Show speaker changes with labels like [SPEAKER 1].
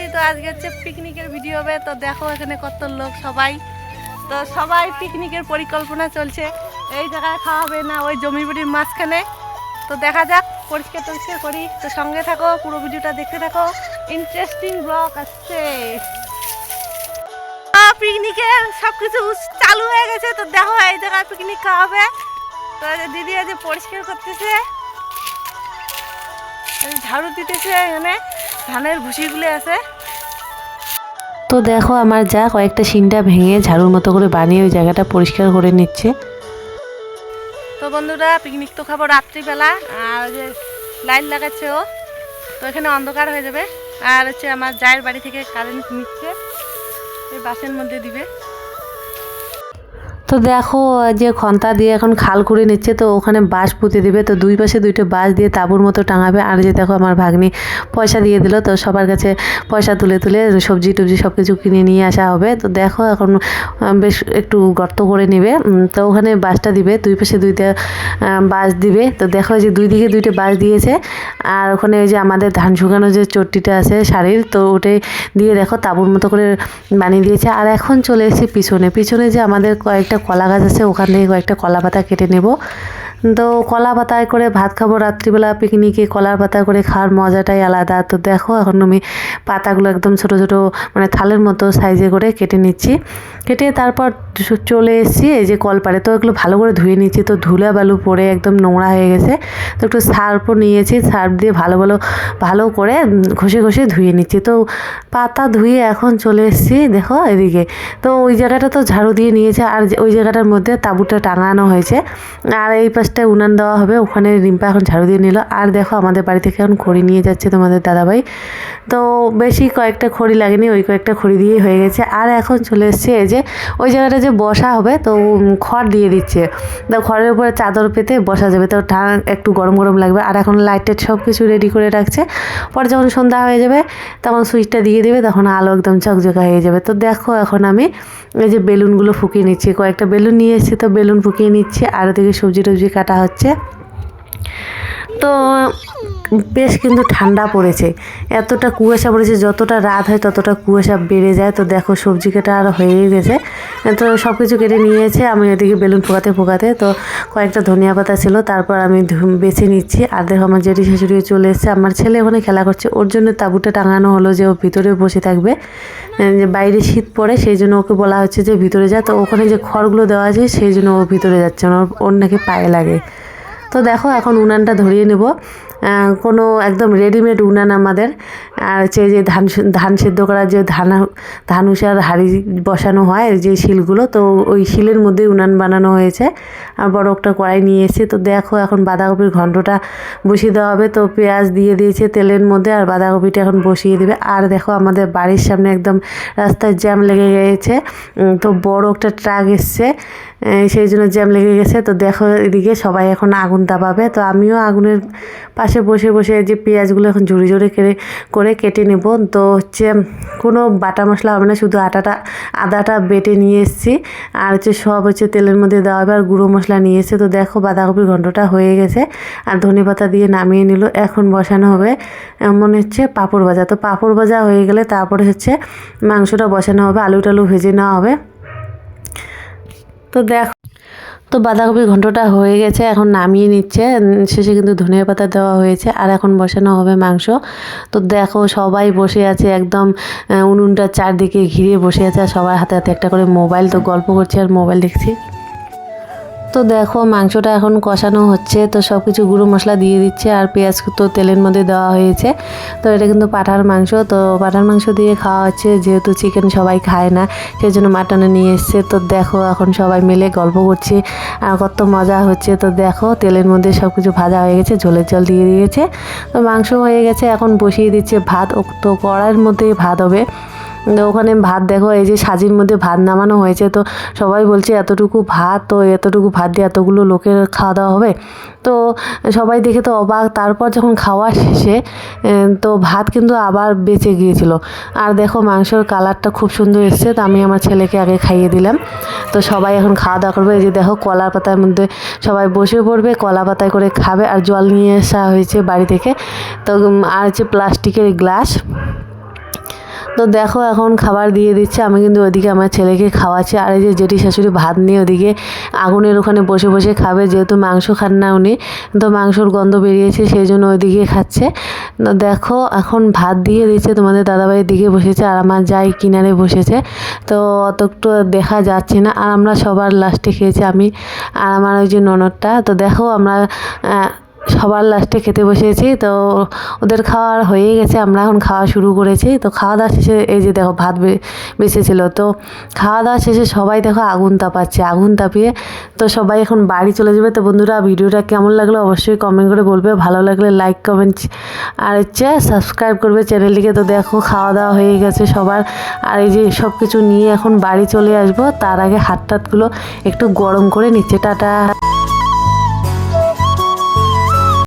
[SPEAKER 1] এসেছি তো আজকে হচ্ছে পিকনিকের ভিডিও হবে। তো দেখো এখানে কত লোক সবাই। তো সবাই পিকনিকের পরিকল্পনা চলছে। এই জায়গায় খাওয়া হবে না, ওই জমি বাড়ির মাঝখানে। তো দেখা যাক, পরিষ্কার টরিষ্কার করি। তো সঙ্গে থাকো, পুরো ভিডিওটা দেখতে থাকো। ইন্টারেস্টিং ব্লগ আসছে। পিকনিকের সব কিছু চালু হয়ে গেছে। তো দেখো এই জায়গায় পিকনিক খাওয়া হবে। তো দিদি আজ পরিষ্কার করতেছে। ঝাড়ু দিতেছে এখানে। ধানের ভুসিগুলো আছে।
[SPEAKER 2] তো দেখো আমার যা কয়েকটা সিনটা ভেঙে ঝাড়ুর মতো করে বানিয়ে ওই জায়গাটা পরিষ্কার করে নিচ্ছে।
[SPEAKER 1] তো বন্ধুরা পিকনিক তো খাব রাত্রিবেলা আর যে লাইট লাগাচ্ছে ও তো এখানে অন্ধকার হয়ে যাবে। আর হচ্ছে আমার জায়ের বাড়ি থেকে কারেন্ট নিচ্ছে এই বাসের মধ্যে দিবে।
[SPEAKER 2] তো দেখো, যে খন্তা দিয়ে এখন খাল করে নিচ্ছে, তো ওখানে বাঁশ পুঁতে দেবে। তো দুই পাশে দুইটা বাঁশ দিয়ে তাঁবুর মতো টাঙাবে। আর যে দেখো আমার ভাগ্নি পয়সা দিয়ে দিল, তো সবার কাছে পয়সা তুলে তুলে সবজি টবজি সব কিছু কিনে নিয়ে আসা হবে। তো দেখো এখন বেশ একটু গর্ত করে নেবে। তো ওখানে বাঁশটা দিবে, দুই পাশে দুইটা বাঁশ দিবে। তো দেখো যে দুই দিকে দুইটা বাঁশ দিয়েছে। আর ওখানে ওই যে আমাদের ধান শুকানো যে চট্টিটা আছে শাড়ির, তো ওটাই দিয়ে দেখো তাঁবুর মতো করে বানিয়ে দিয়েছে। আর এখন চলে এসেছি পিছনে। পিছনে যে আমাদের কয়েকটা কলা গাছ আছে, ওখান থেকে কয়েকটা কলা পাতা কেটে নেব। তো কলা পাতায় করে ভাত খাব, রাত্রিবেলা পিকনিকে কলার পাতা করে খাওয়ার মজাটাই আলাদা। তো দেখো, এখন আমি পাতাগুলো একদম ছোট ছোট মানে থালের মতো সাইজে করে কেটে নিচ্ছি। কেটে তারপর চলে এসেছি, এই যে কলপাড়ে। তো এগুলো ভালো করে ধুয়ে নিচ্ছি তো ধুলা বালু পরে একদম নোংরা হয়ে গেছে। তো একটু সার্ফও নিয়েছি, সার্ফ দিয়ে ভালো ভালো ভালো করে ঘষে ঘষে ধুয়ে নিচ্ছি। তো পাতা ধুয়ে এখন চলে এসেছি, দেখো এদিকে। তো ওই জায়গাটা তো ঝাড়ু দিয়ে নিয়েছে, আর ওই জায়গাটার মধ্যে তাঁবুটা টাঙানো হয়েছে। আর এই পাশটায় উনান দেওয়া হবে, ওখানে রিম্পা এখন ঝাড়ু দিয়ে নিল। আর দেখো আমাদের বাড়ি থেকে এখন খড়ি নিয়ে যাচ্ছে তোমাদের দাদাভাই। তো বেশি কয়েকটা খড়ি লাগেনি, ওই কয়েকটা খড়ি দিয়েই হয়ে গেছে। আর এখন চলে এসছে, এই যে ওই জায়গাটা যে বসা হবে, তো খড় দিয়ে দিচ্ছে। তো খড়ের উপরে চাদর পেতে বসা যাবে। তো ঠা, একটু গরম গরম লাগবে। আর এখন লাইটের সব কিছু রেডি করে রাখছে। পরে যখন সন্ধ্যা হয়ে যাবে, তখন সুইচটা দিয়ে দেবে, তখন আলো একদম চকচকা হয়ে যাবে। তো দেখো এখন আমি এই যে বেলুনগুলো ফুকিয়ে নিচ্ছি। কয়েকটা বেলুন নিয়ে এসেছি, তো বেলুন ফুকিয়ে নিচ্ছি। আর ওদিকে সবজি টবজি কাটা হচ্ছে। তো বেশ কিন্তু ঠান্ডা পড়েছে। এতটা কুয়াশা পড়েছে, যতটা রাত হয় ততটা কুয়াশা বেড়ে যায়। তো দেখো সবজি কাটা আর হয়েই গেছে। তো সব কিছু কেটে নিয়েছে, আমি এদিকে বেলুন ফোকাতে ফোকাতে। তো কয়েকটা ধনিয়া পাতা ছিল, তারপর আমি বেছে নিচ্ছি। আর দেখো আমার জেঠি শাশুড়িও চলে এসেছে, আমার ছেলে ওখানে খেলা করছে। ওর জন্য তাঁবুটা টাঙানো হলো যে ও ভিতরে বসে থাকবে। যে বাইরে শীত পড়ে, সেই জন্য ওকে বলা হচ্ছে যে ভিতরে যা। তো ওখানে যে খড়গুলো দেওয়া আছে, সেই জন্য ও ভিতরে যাচ্ছে না ওর নাকি পায়ে লাগে। তো দেখো, এখন উনানটা ধরিয়ে নেব। কোনো একদম রেডিমেড উনান আমাদের। আর হচ্ছে যে ধান ধান সেদ্ধ করার যে ধান ধান উষার হাঁড়ি বসানো হয়, যে শিলগুলো, তো ওই শিলের মধ্যে উনান বানানো হয়েছে। আর বড় একটা কড়াই নিয়ে এসেছি। তো দেখো, এখন বাঁধাকপির ঘন্টটা বসিয়ে দেওয়া হবে। তো পেঁয়াজ দিয়ে দিয়েছে তেলের মধ্যে, আর বাঁধাকপিটা এখন বসিয়ে দেবে। আর দেখো, আমাদের বাড়ির সামনে একদম রাস্তায় জ্যাম লেগে গেছে। তো বড় একটা ট্রাক এসছে। সেই জন্য জ্যাম লেগে গেছে। তো দেখো এদিকে সবাই এখন আগুন তাপাবে তো আমিও আগুনের পাশে বসে বসে যে পেঁয়াজগুলো এখন ঝুড়ি ঝুড়ি করে করে কেটে নেব। তো হচ্ছে কোনো বাটা মশলা হবে না, শুধু আটাটা, আদাটা বেটে নিয়ে এসেছি। আর হচ্ছে সব হচ্ছে তেলের মধ্যে দেওয়া হবে আর গুঁড়ো মশলা নিয়ে এসেছে। তো দেখো বাঁধাকপির ঘন্টটা হয়ে গেছে আর ধনে পাতা দিয়ে নামিয়ে নিল। এখন বসানো হবে মনে হচ্ছে পাঁপড় ভাজা। তো পাঁপড় ভাজা হয়ে গেলে তারপরে হচ্ছে মাংসটা বসানো হবে, আলু টালু ভেজে নেওয়া হবে। তো দেখো, তো বাঁধাকপির ঘন্টটা হয়ে গেছে, এখন নামিয়ে নিচ্ছে। শেষে কিন্তু ধনিয়া পাতা দেওয়া হয়েছে, আর এখন বসানো হবে মাংস। তো দেখো, সবাই বসে আছে একদম উনুনটা চারদিকে ঘিরে বসে আছে, আর সবার হাতে হাতে একটা করে মোবাইল। তো গল্প করছে আর মোবাইল দেখছি। তো দেখো, মাংসটা এখন কষানো হচ্ছে, তো সব কিছু গুঁড়ো মশলা দিয়ে দিচ্ছে আর পেঁয়াজ তো তেলের মধ্যে দেওয়া হয়েছে। তো এটা কিন্তু পাঠার মাংস, তো পাঠার মাংস দিয়ে খাওয়া হচ্ছে, যেহেতু চিকেন সবাই খায় না সেই জন্য মাটনে নিয়ে এসছে। তো দেখো, এখন সবাই মিলে গল্প করছে আর কত মজা হচ্ছে। তো দেখো, তেলের মধ্যে সব কিছু ভাজা হয়ে গেছে, ঝোলের জল দিয়ে দিয়েছে। তো মাংস হয়ে গেছে, এখন বসিয়ে দিচ্ছে ভাত। তো কড়াইয়ের মধ্যেই ভাত হবে। ওখানে ভাত দেখো, এই যে সাজির মধ্যে ভাত নামানো হয়েছে, তো সবাই বলছে এতটুকু ভাত, তো এতটুকু ভাত দিয়ে এতগুলো লোকের খাওয়া দাওয়া হবে। তো সবাই দেখে তো অবাক, তারপর যখন খাওয়া শেষে তো ভাত কিন্তু আবার বেঁচে গিয়েছিল। আর দেখো মাংসর কালারটা খুব সুন্দর এসছে, তো আমি আমার ছেলেকে আগে খাইয়ে দিলাম। তো সবাই এখন খাওয়া দাওয়া করবে, এই যে দেখো কলার পাতার মধ্যে সবাই বসে পড়বে, কলা পাতায় করে খাবে, আর জল নিয়ে আসা হয়েছে বাড়ি থেকে। তো আর হচ্ছে প্লাস্টিকের গ্লাস। তো দেখো এখন খাবার দিয়ে দিচ্ছে। আমি কিন্তু ওদিকে আমার ছেলেকে খাওয়াচ্ছি। আর এই যে জেঠি শাশুড়ি ভাত নিয়ে ওদিকে আগুনের ওখানে বসে বসে খাবে, যেহেতু মাংস খান না উনি। তো মাংসর গন্ধ বেরিয়েছে, সেই জন্য ওইদিকে খাচ্ছে। তো দেখো এখন ভাত দিয়ে দিচ্ছে, তোমাদের দাদাভাইয়ের দিকে বসেছে আর আমার যাই কিনারে বসেছে। তো অত একটু দেখা যাচ্ছে না আর আমরা সবার লাস্টে খেয়েছি আমি আর আমার ওই যে ননদটা। তো দেখো আমরা সবার লাস্টে খেতে বসেছি, তো ওদের খাওয়ার হয়ে গেছে, আমরা এখন খাওয়া শুরু করেছি। তো খাওয়া দাওয়া শেষে এই যে দেখো ভাত বেঁচেছিল তো খাওয়া দাওয়া শেষে সবাই দেখো আগুন তাপাচ্ছে, আগুন তাপিয়ে তো সবাই এখন বাড়ি চলে যাবে। তো বন্ধুরা, ভিডিওটা কেমন লাগল অবশ্যই কমেন্ট করে বলবে, ভালো লাগলে লাইক কমেন্ট আর হচ্ছে সাবস্ক্রাইব করবে চ্যানেলটিকে তো দেখো খাওয়া দাওয়া হয়ে গেছে সবার। আর এই যে সব কিছু নিয়ে এখন বাড়ি চলে আসব, তার আগে হাত টাতগুলো একটু গরম করে নিচ্ছে, টাটা।